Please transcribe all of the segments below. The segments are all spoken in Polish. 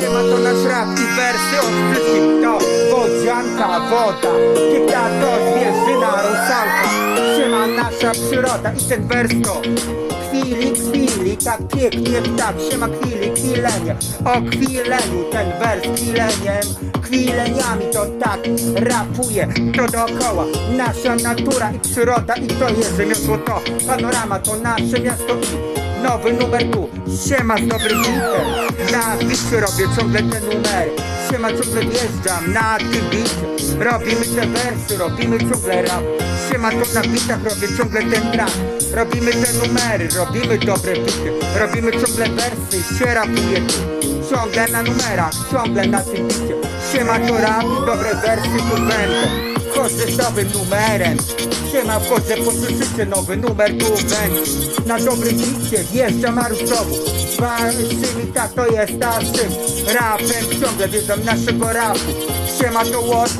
Siema to nasz rap i wersy od wszystkich To wodzianka, woda. To zwierzyna, rusałka Siema nasza przyroda i ten wers to Chwili, chwili, tak pięknie tak Siema chwili, kwilenie. O kwileniu ten wers kwileniem. Kwileniami to tak rapuje. To dookoła Nasza natura i przyroda I to jest rzemiosło. To Panorama to nasze miasto i Nowy numer tu, siema z dobrym bitem Na bicie robię ciągle te numery. Siema ciągle wjeżdżam na tym bicie Robimy te wersy, robimy ciągle rap. Siema to na bitach robię ciągle ten rap Robimy te numery, robimy dobre bity. Robimy ciągle wersy, się rapuje Ciągle na numerach, ciągle na tym bicie. Siema to rap, dobre wersy tu Wchodzę z nowym numerem. Siema, wchodzę, posłyszycie nowy numer tu będzie Na dobrym bicie wjeżdża Maruszowu Walczymi tak to jest naszym rapem Ciągle wiedzą naszego rapu. Siema to łódź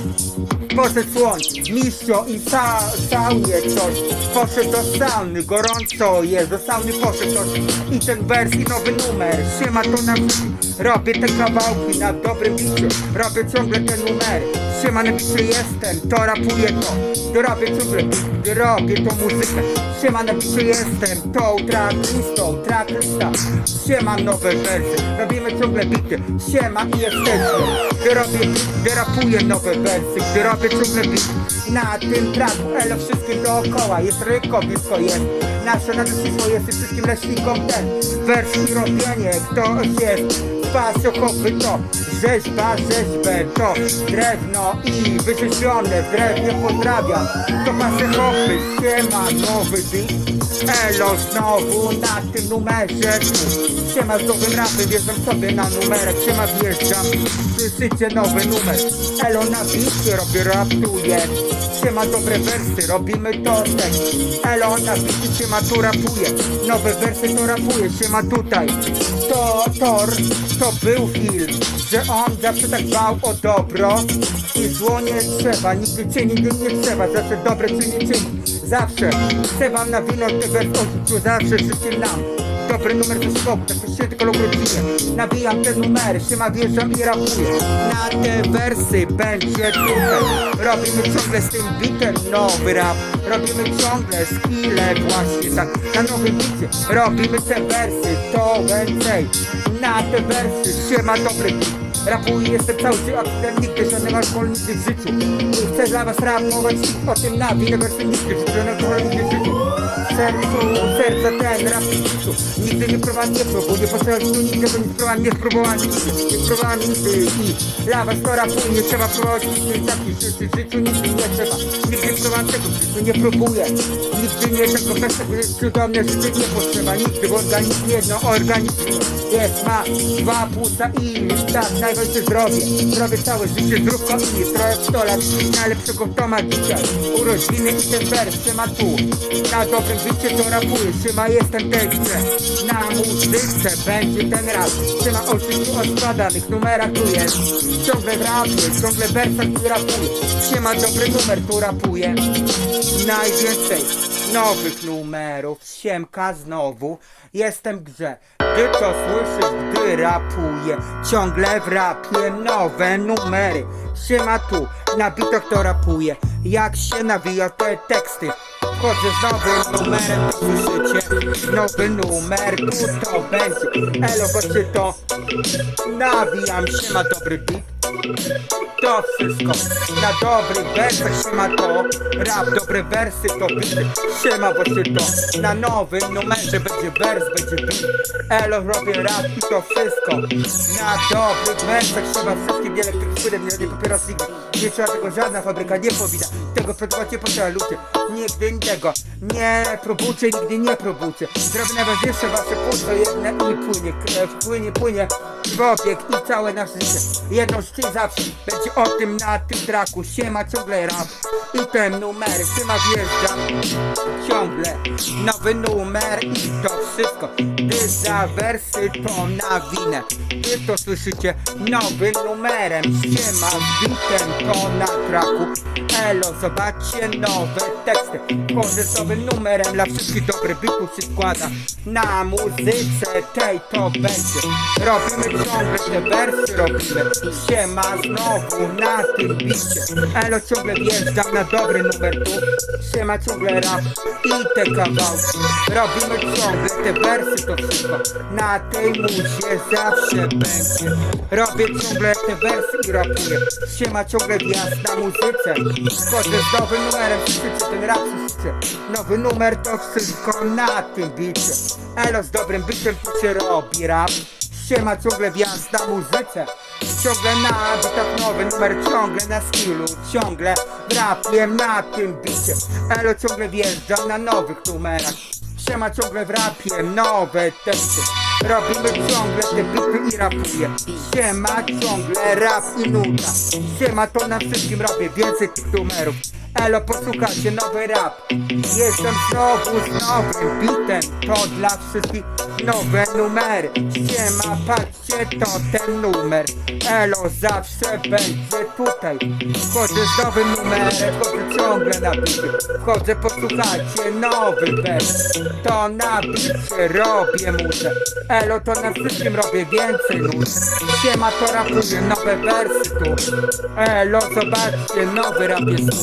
Poszedł słoń, mistrzo i sa, saunie coś. Poszedł do sauny, gorąco jest Do sauny poszedł coś. I ten wers i nowy numer. Siema to na wsi Robię te kawałki na dobrym bicie Robię ciągle te numery. Siema na bicie jestem, to rapuję to. Robię ciągle, robię to muzykę. Siema na bicie jestem, tą tracklistą, tracklista Siema nowe wersy, robimy ciągle bity. Siema i jesteśmy. Gdy robię gdy rapuję nowe wersy. Gdy robię ciągle beat na tym traku Elo wszystkim dookoła, jest ryko, blisko jest. Nasze nadleśnictwo jest i wszystkim leśnikom ten. Wers i robienie, ktoś jest Pasiochowy to rzeźba, rzeźbę to. Drewno i wyrzeźbione w drewnie pozdrawiam. To pasiochowy, siema, nowy beat Elo znowu na tym numerze. Siema z nowym rapem, wjeżdżam sobie na numerek. Siema wjeżdżam, słyszycie nowy numer. Elo na bicie robię, rapuję Siema dobre wersy, robimy to tekst Elo na bicie, siema tu rapuje Nowe wersy to rapuje, siema tutaj To Tor, to był film Że on zawsze tak dbał o dobro. I zło nie trzeba, nigdy cię nigdy nie trzeba Zawsze dobre czyni czyni. Zawsze chcę wam na wino wers o Zawsze wszystkim nam Dobry numer to skok, tak się tylko rodzinę Nawijam te numery, siema wjeżdżam i rapuję Na te wersy będzie tutaj Robimy ciągle z tym bitem nowy rap. Robimy ciągle skille właśnie tak Na nowym bicie. Robimy te wersy, to więcej. Na te wersy, siema dobry bit Rapuję, jestem cały dzień aktem, nigdy żadnego alkoholu nigdy w życiu. Chcę dla was rapować o tym na wersy nigdy, żadnego alkoholu nigdy w życiu sercu, serca ten rap w życiu Nigdy nie próbowałem, nie próbuję, poszedłem tu nigdy go nie spróbowałem, nie spróbowałem nigdy Nie próbowałem nigdy i dla was to rapuję, nie trzeba próbować nigdy takich rzeczy w życiu Nigdy nie trzeba, nigdy nie próbowałem tego w życiu, nie próbuję. Nigdy nie tego bez tego jest cudowne życie nie potrzeba Nigdy, bo organizm jedno, organizm jest, ma dwa płuca i tak, najważniejsze zdrowie. Zdrowie całe życie, zdrówko i zdrowie 100 lat. Najlepszego to ma dzisiaj Urodziny i ten wers ma tu. Na dobrym życie to rapuje Siema jestem tekście Na muzyce będzie ten rap. Siema o życiu o składanych numerach tu jest. Ciągle w rapie, ciągle wersach tu rapuje. Siema dobry numer tu rapuje. Najwięcej nowych numerów. Siemka znowu Jestem grze. Gdy to słyszysz, gdy rapuję Ciągle w rapie nowe numery. Siema tu, na bitach to rapuję Jak się nawija te teksty Wchodzę z nowym numerem, słyszycie? Nowy numer, tu to będzie. Elo, właśnie to Nawijam, siema dobry beat. To wszystko na dobrych wersach się ma to. Rap, dobre wersy to bity Siema właśnie to Na nowym numerze będzie wers, będzie beat. Elo robię rap i to wszystko Na dobrych wersach trzeba wszystkim Nie elektryk spłynem, nie robię papieros nigdy Nie trzeba tego żadna fabryka nie powinna. Tego produkować nie potrzeba ludzie Nigdy nie próbujcie, nigdy nie próbujcie Zrobię najważniejsze wasze płuco jedne i płynie krew Płynie, płynie obieg i całe nasze życie. Z tych zawsze będzie o tym na tym traku Siema ciągle rap i ten numer. Siema wjeżdża ciągle. Nowy numer i to wszystko. Gdy za wersy to na winę. Wy to słyszycie nowym numerem. Siema z bitem to na traku. Elo zobaczcie nowe teksty Nowym numerem, dla wszystkich dobry byków się składa. Na muzyce tej to będzie. Robimy ciągle te wersy, robimy. Siema znowu na tym bicie Elo ciągle wjeżdżam na dobry numer tu. Siema ciągle rap i te kawałki. Robimy ciągle te wersy, to wszystko Na tej muzie zawsze będzie. Robię ciągle te wersy i rapuję. Siema ciągle wjazd na muzyce. Nowym numerem, słyszycie ten rap, słyszycie Nowy numer to wszystko na tym bicie. Elo z dobrym bitem tu się robi rap. Siema ciągle wjazd na muzyce. Ciągle na bitach nowy numer, ciągle na skillu Ciągle w rapie na tym bicie. Elo ciągle wjeżdżam na nowych numerach. Siema ciągle w rapie, nowe teksty Robimy ciągle te bity i rapuję. Siema ciągle rap i nuda Siema to na wszystkim robię więcej tych numerów Elo posłuchajcie nowy rap. Jestem znowu z nowym bitem. To dla wszystkich nowe numery Siema patrzcie to ten numer. Elo zawsze będzie tutaj. Wchodzę z nowym numerem Wchodzę ciągle na bicie. Wchodzę posłuchajcie nowy wers. To na bicie robię muszę. Elo to na wszystkim robię więcej nut Siema to rapuję nowe wersy tu. Elo zobaczcie nowy rap jest tu.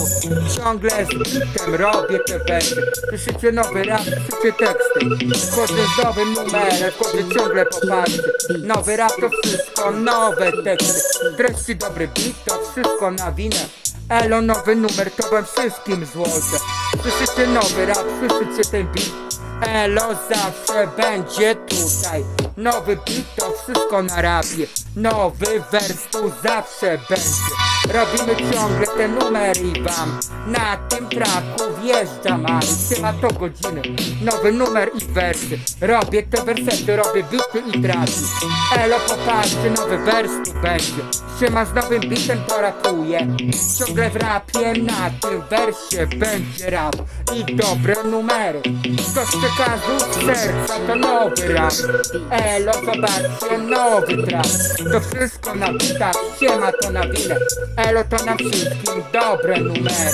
Ciągle z bitem robię te wersy. Słyszycie nowy rap, słyszycie teksty. Wchodzę z nowym numerem, wchodzę ciągle popatrzcie Nowy rap to wszystko, nowe teksty. Treści dobry beat to wszystko na winę. Elo nowy numer to wam wszystkim złożę. Słyszycie nowy rap, słyszycie ten beat Elo zawsze będzie tutaj. Nowy beat to wszystko na rapie. Nowy wers tu zawsze będzie. Robimy ciągle te numery wam. Na tym traku wjeżdżam A i ma to godziny. Nowy numer i wersy. Robię te wersety, robię bity i traki Elo popatrzcie, nowy wers tu będzie. Siema z nowym bitem to rapuję Ciągle w rapie na tym wersie będzie rap. I dobre numery. Z przekazu serca to nowy rap Elo zobaczcie nowy trap To wszystko na bitach, siema to na winę Elo to na wszystkim dobre numery.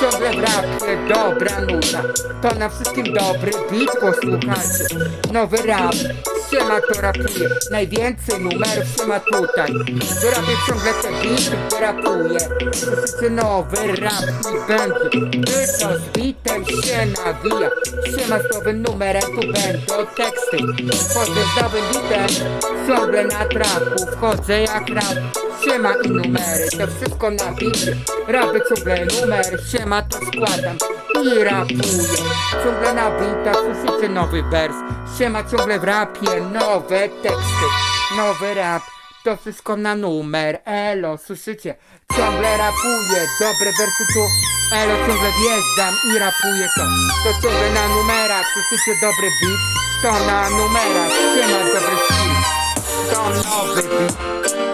Ciągle w rapie dobra nuta. To na wszystkim dobry beat posłuchajcie. Nowy rap Siema to rapuje Najwięcej numerów siema tutaj. Wyrabię ciągle te bity, rapuję Słyszycie nowy rap i będzie. To z bitem się nawija Siema z nowym numerem, tu będą teksty. Wchodzę z nowym bitem Ciągle na traku. Wchodzę jak rap. Siema i numery, to wszystko na bicie. Robię ciągle numer, siema to składam i rapuję Ciągle na bitach, słyszycie nowy wers. Siema ciągle w rapie, nowe teksty Nowy rap, to wszystko na numer. Elo, słyszycie? Ciągle rapuję, dobre wersy tu. Elo, ciągle wjeżdżam i rapuję to. To ciągle na numerach, słyszycie dobry beat? To na numerach, siema dobry skill To nowy beat.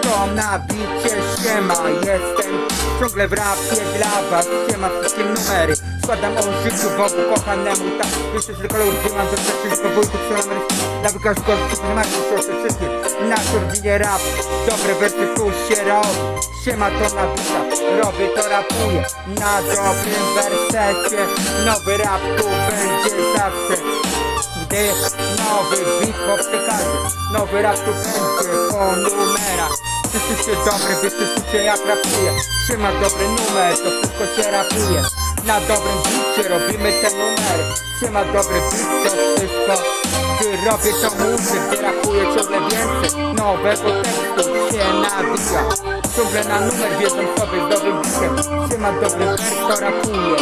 To na bicie siema Jestem ciągle w rapie dla was Siema wszystkie numery. Składam o życiu Bogu kochanemu Tak, jeszcze tylko ludzi mam rzeczy Po wujku trzymam Dla wykażku Trzymajcie proszę wszystkich Na turbinie rap Dobre wersy tu się robi. Siema to na bita Robię to rapuję. Na dobrym wersecie Nowy rap tu będzie zawsze gdy nowy beat po przekazie Nowy rap tu będzie po numerach. Słyszycie dobry beat, słyszycie jak rapuję Trzyma dobry numer, to wszystko się rapuje. Na dobrym bicie robimy te numery. Trzyma dobry beat, to wszystko Gdy robię to muzykę, gdy rapuję ciągle więcej. Nowego tekstu się nawija. Ciągle na numer wjeżdżam sobie z dobrym bitem Trzyma dobry wers, to rapuję.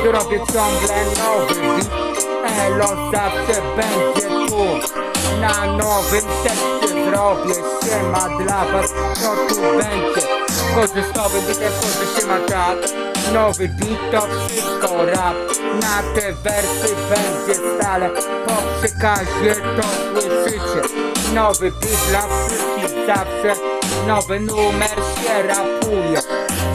Gdy robię ciągle nowy beat Elo zawsze będzie tu. Na nowym tekście zrobię siema dla was. Co tu będzie? Wchodzę z nowym bitem, wchodzę siema tak. Nowy beat to wszystko rap. Na te wersy będzie stale. Po przekazie to słyszycie. Nowy beat dla wszystkich zawsze. Nowy numer się rapuje.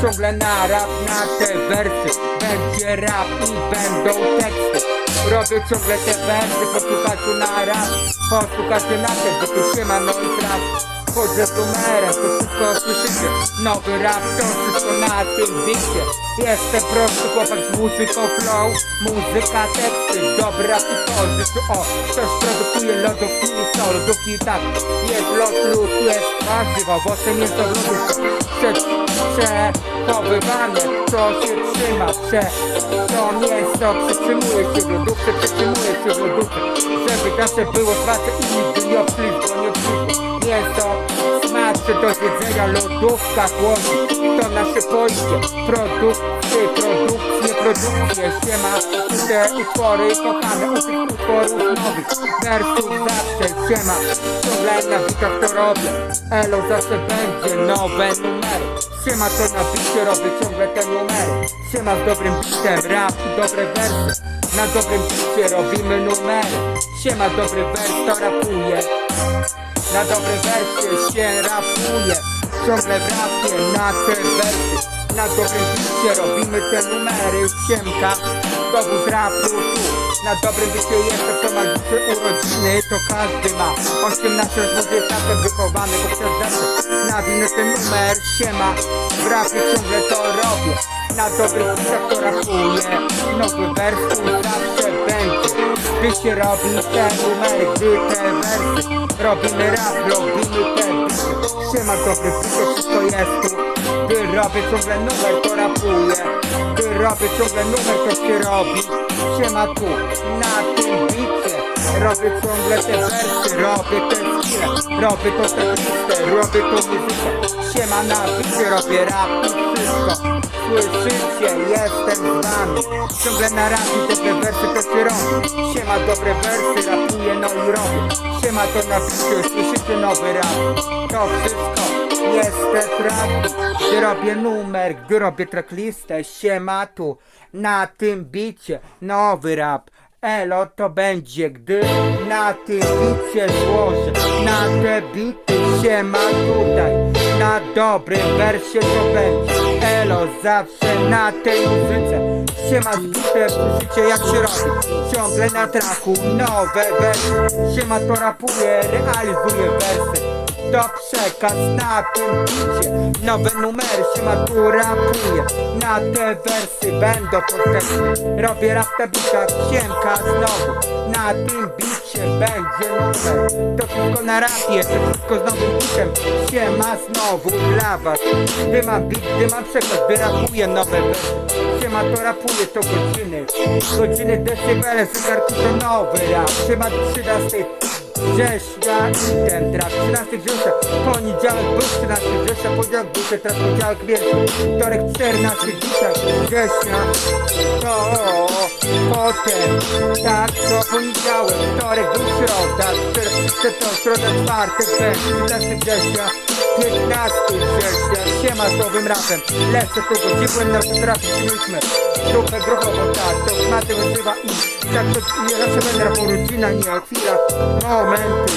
Ciągle na rap, na te wersy. Będzie rap i będą teksty Robię ciągle te wersy, posłuchajcie na rap Posłuchajcie na te, bo tu się ma no i trap Wchodzę z numerem, to wszystko słyszycie. Nowy rap, to wszystko na tym bicie Jestem prosty chłopak z muzyką flow. Muzyka, teksty, dobra typozy Tu. O, ktoś produkuje lodówki i są lodówki tak Jest lot, lód, jest warzywo, owoce mięso w lodówce Prze, przechowywane, to się trzyma Prze, to mięso przytrzymuje się w lodówce Przytrzymuje się w lodówce. Żeby nasze było smaczne i nigdy nie obślizgło, nie obślizgło Mięso smaczne do jedzenia, lodówka chłodzi To nasze pojście, produkty, produkcje, produkcje Siema, te utwory kochane, u tych utworów nowych. Wersów zawsze siema, ciągle na bitach to robię. Elo zawsze będzie nowe numery. Siema to na bicie robię ciągle te numery. Siema z dobrym bitem, rap i dobre wersy Na dobrym bicie robimy numery. Siema dobry wers to rapuje. Na dobre wersy się rapuje. Ciągle w rapie na te wersy Na dobrym bicie robimy te numery. Siemka, dowód rapu. Tu Na dobrym bicie jeszcze kto ma dzisiaj urodziny. To każdy ma 18 20 wychowany poprzez rzeczy Na winny ten numer. Siema W rapie ciągle to robię. Na dobrych bitach to rapuję. Nowy wers zawsze będzie. Gdy się robi te numery, gdy te wersy Robimy rap, robimy te bity Siema dobry bity, wszystko jest tu robię ciągle numer, to rapuję. Gdy robię ciągle numer, to się robi. Siema tu, na tym bicie. Robię ciągle te wersy, robię te skille Robię to te listy, robię to muzykę. Siema na bicie, robię rap i wszystko. Słyszycie, jestem z wami. Ciągle na rapie, dobre wersy to się robi. Siema, dobre wersy, rapuję, no i robię. Siema, to na bicie, słyszycie nowy rap. To wszystko jest te traki Gdy robię numer, gdy robię tracklistę Siema tu, na tym bicie Nowy rap. Elo to będzie, gdy na tym bicie złożę. Na te bity siema tutaj. Na dobrym wersie to będzie. Elo zawsze na tej muzyce. Siema zbite, słyszycie jak się robi. Ciągle na traku nowe wersy. Siema to rapuje, realizuje wersy to przekaz na tym bicie Nowe numery się tu rapuje Na te wersy będą podteksty Robię rap na bitach, siemka znowu. Na tym bicie będzie numer To wszystko na rapie, to wszystko z nowym bitem. Siema znowu dla was. Gdy mam bit, gdy mam przekaz, gdy rapuję nowe wersy. Siema to rapuje, to godziny. Godziny decybele, zegarki to nowy rap. Siema 13 września i ten traf 13 września, poniedziałek był 13 września, poniedziałek był ten traf, poniedziałek wielki, wtorek 14 dzisiaj września, to potem, tak, to poniedziałek, wtorek był środa, czter- to środa, czwartek, ten 15 września, 15 września, siema z nowym rapem, lecę tu, gdzie byłem na trafie, przyjęliśmy grupę grochową, tak, to smaty wyzywa i tak to nie zawsze będę rapał rodzina, nie chwila, momenty,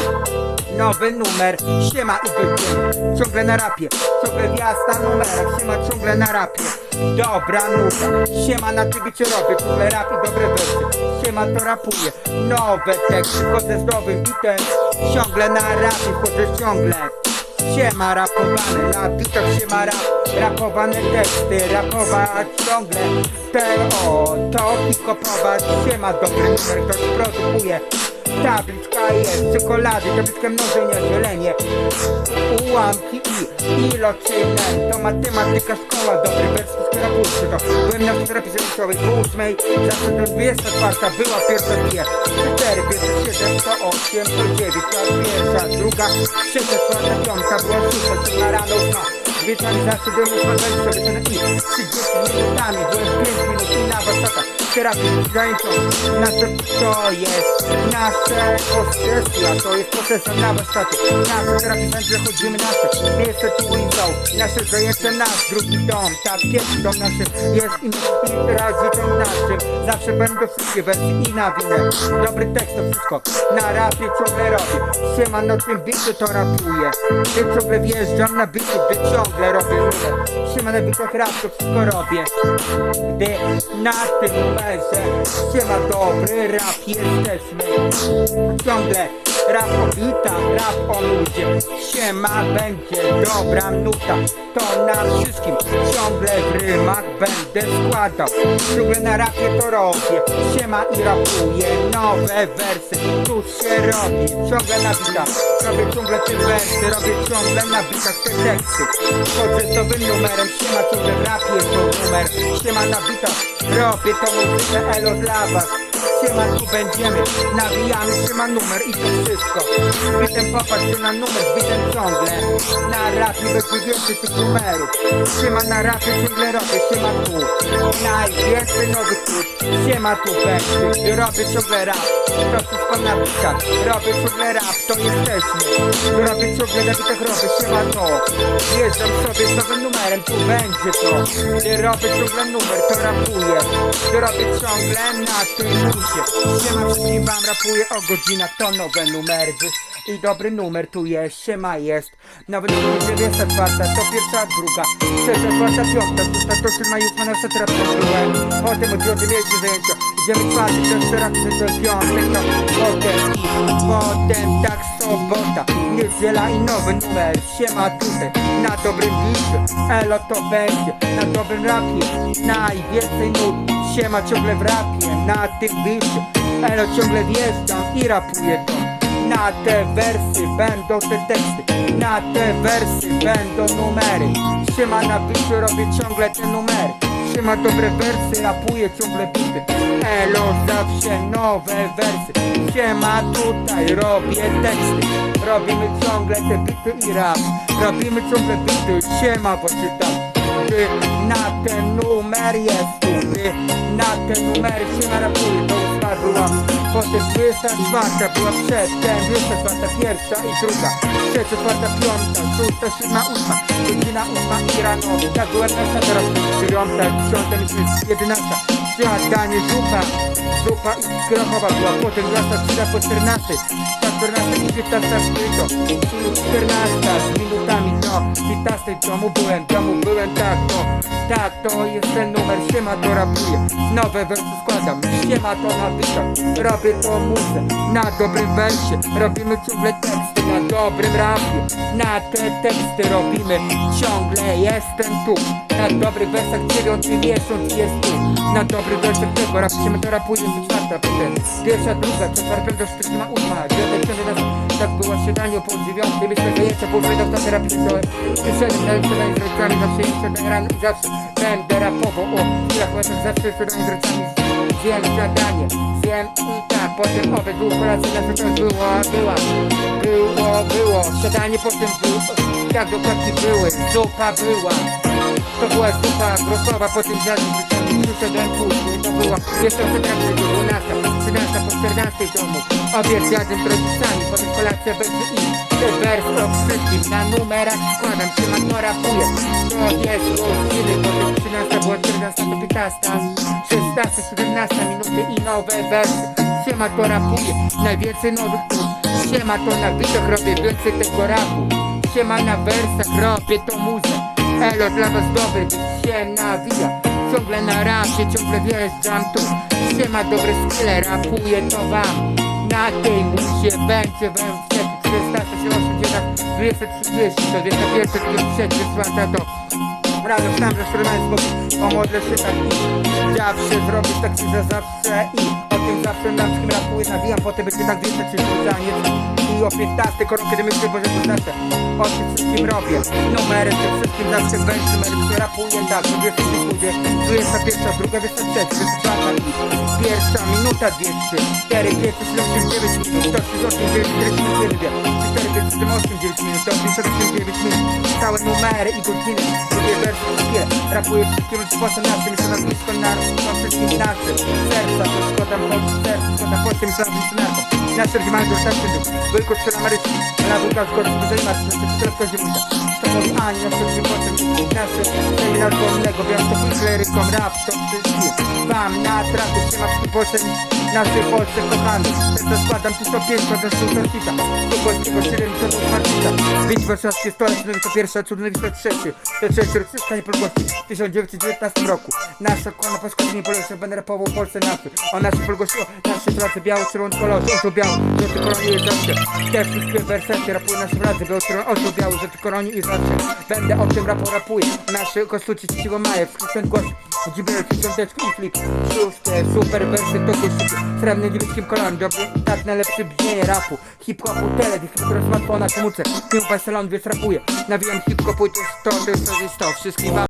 nowy numer, siema i wydzień, ciągle na rapie, ciągle wjazd na numerach, siema ciągle na rapie, dobra nuta, siema na tybicie robię, ciągle rap i dobre wersy, siema to rapuję, nowe teksty, chodzę z nowym bitem, ciągle na rapie, chodzę ciągle, Siema na bitach siema rap Rapowane teksty, rapować ciągle. Te o, to hip-hopować Siema dobry numer, ktoś produkuje Tabliczka jest, czekolady, tabliczkę mnożenia, dzielenie Ułamki i iloczyne To matematyka, szkoła, dobry wers, wszystko rapujcie to Byłem na terapii zajęciowej po ósmej Zawsze do 24 była pierwsza dwie. Cztery, pierwsza, siedem, to osiem, to dziewięć To pierwsza, druga, trzecia, czwarta, piąta. Była szósta, siódma rano, ósma Wieczorem zawsze byłem ósma, dwadzieścia, wieczorem i 30 minutami Byłem 5 minut i na warsztatach. Terapii zajęcią Nasze to jest nasze posesja. To jest posesja na warsztaty. Nasze terapii zajęcia chodzimy nasze Miejsce tu i Nasze zajęcie nasz drugi dom. Tak pierwszy dom nasz jest i razie dom naszym. Zawsze będą wszystkie wersje i na winę. Dobry tekst to wszystko. Na rapie ciągle robię. Siema na tym bicie to rapuję. Gdy ciągle wjeżdżam na bicie Gdy ciągle robię. Numer Siema na bitach rap to wszystko robię. Gdy na tym numerze Siema dobry rap jesteśmy. Ciągle Rap o bitach, rap o nudzie Siema będzie dobra nuta. To na wszystkim ciągle w rymach będę składał. Ciągle na rapie to robię. Siema i rapuję nowe wersy. Tu się robi ciągle na bitach. Robię ciągle te wersy, robię ciągle na bitach te teksty. Chodzę nowym numerem, siema ciągle w rapie to numer. Siema na bitach, robię to muzykę elo dla was Siema tu będziemy, nawijamy siema numer i to wszystko. Bitem popatrz na numer, bitem ciągle Na rapie będzie więcej tych numerów. Siema na rapie ciągle robię, siema tu. Najwięcej nowych tut Siema tu będzie, robię ciągle rap To wszystko na bitach, robię ciągle rap, to jesteśmy. Robię ciągle na bitach, robię siema to. Jeżdżam sobie z nowym numerem, tu będzie to. Gdy robię ciągle numer, to rapuję. Gdy robię ciągle na tym musie Siema wszystkim wam rapuję o godzinach, to nowe numery i dobry numer tu jest, siema jest. Nowy numer 94, to pierwsza, druga. Trzecia, czwarta, piąta, szósta, to siódma już na teraz byłem Potem od dziewiątej wielkie zajęcia Idziemy czwarty, to jeszcze raz, to jest piątek, no Potem potem tak sobota Niedziela i nowy numer, siema tutaj Na dobrym bicie, elo to będzie Na dobrym rapie, najwięcej nut Siema ciągle w rapie, na tym bicie. Elo ciągle wjeżdżam i rapuję to na te wersy będą te teksty. Na te wersy będą numery. Siema na biciu robię ciągle te numery. Siema dobre wersy, rapuję ciągle bity. Elo zawsze nowe wersy. Siema tutaj robię teksty. Robimy ciągle te bity i rap. Robimy ciągle bity, siema poczytam Ty na ten numer jest tu Ty na te numery siema rapuję To ósma była Potem 24 była przedtem 24 pierwsza i druga. Trzecia, czwarta, piąta, szósta, siódma, ósma. Godzina ósma i rano. Tak była nasza teraz dziewiąta, dziesiąta, jedenasta. Śniadanie, zupa. Zupa i grochowa była. Potem klasa 3 po 14 Ta 14 i 15 skryto 14 z minutami. 15 w domu byłem, domu byłem tak to Tak to jest ten numer, siema to rapuję Nowe wersy składam, siema to nabita Robię to muzę, na dobrym wersie. Robimy ciągle teksty, na dobrym rapie. Na te teksty robimy. Ciągle Jestem tu, na dobrych wersach Dziewiąty miesiąc jest tu. Na dobrych wersach tego rap się to rapuje co czwarta potem Pierwsza, druga, czwarta, piąta, szósta, ósma. Dziewiąta, piąta, tak było śniadanie po dziewiątej. Myślę, że jeszcze po ósmej do terapii Przyszedłem na śniadanie z rodzicami Zawsze im śniadanie rano i zawsze. Będę rapował O chwilach właśnie zawsze śniadanie z rodzicami Zjem śniadanie, zjem i tak. Potem obiad był kolacja, na to było, była Było, było, śniadanie potem było Tak dokładnie były, zupa była. To była zupa grochowa, potem zjadłem życzenie, przyszedłem później, to była jeszcze o 14 do 12, 13 po 14 w domu, obiad zjadłem z rodzicami, potem kolacja będzie i te wers o wszystkim, na numerach składam się, ma to rapuję, to jest godziny, potem 13 była 14 do 15, 16, 17 minuty i nowe wersy, siema to rapuję, najwięcej nowych tłum, siema to na bitach robię więcej tego rapu, siema na wersach robię to muzę, Elo dla was dobry, się nawija Ciągle na rapie, ciągle wjeżdżam tu. Siema dobre skille, rapuję to wam. Na tej musie będzie wam wstępy 408, 230, to 201, 203, 4 to. Rano sam, że strzelałem z boku Pomodlę się tak i Zawsze zrobić tak za zawsze I o tym zawsze na wszystkim rapuję Nawijam, potem będzie tak 230 taniec I o 15 koronkę, kiedy myślę, Boże, to znaczy O tym wszystkim robię. Numery, tym wszystkim zawsze będzie Numery, rapuję tak, to 230 21, druga, 23, 24 i Pierwsza minuta 200 4, 579 minut 138, 9, 41, 4, 578, 9 minut 159 minut. Całe numery i godziny. Drugie wersy wszystkie. Rapuję wszystkim naszym Jeszcze na blisko na, wszystkim naszym Serca to Składam do starszy dół Tylko strzela Marysi Na wulka zgodzi dużej maszy Nasze czteretko ziemnica To mówi Ani Wiem to kleryką. Rap to wszystkim. Wam na traty Trzyma wszystkim polskim naszej Polsce kochany Ten to składam 1500 do Sultancita Do polskiego 700 od Marcita Bitw warszawski stolec, no to pierwszy, a cudny to trzeci. To trzeci rok stanie polskości w 1919 roku. Nasza kona po składnie polskiej będę rapował Polsce naszej O naszej polskości, o naszej pracy biało, czerwony kolor, oczu biały, żółty koronie i zawsze. Te wszystkie wersety rapują nasze władze, biało, czerwony, oczu biały, żółty koronie i zawsze. Będę o tym rapu rapuję, nasze konstytucji 3 maja, w ten głos Dziwielki, piąteczki i flip. Szóste, super wersy, to jest Srebrny niebieskim kolorem, dobry, tak najlepszy brzmienie rapu. Hip-hopu, teledysk, mikro smartfona, komórce. Film salon, więc rapuję Nawijam hip-hopu, to jest to, to jest to, to wam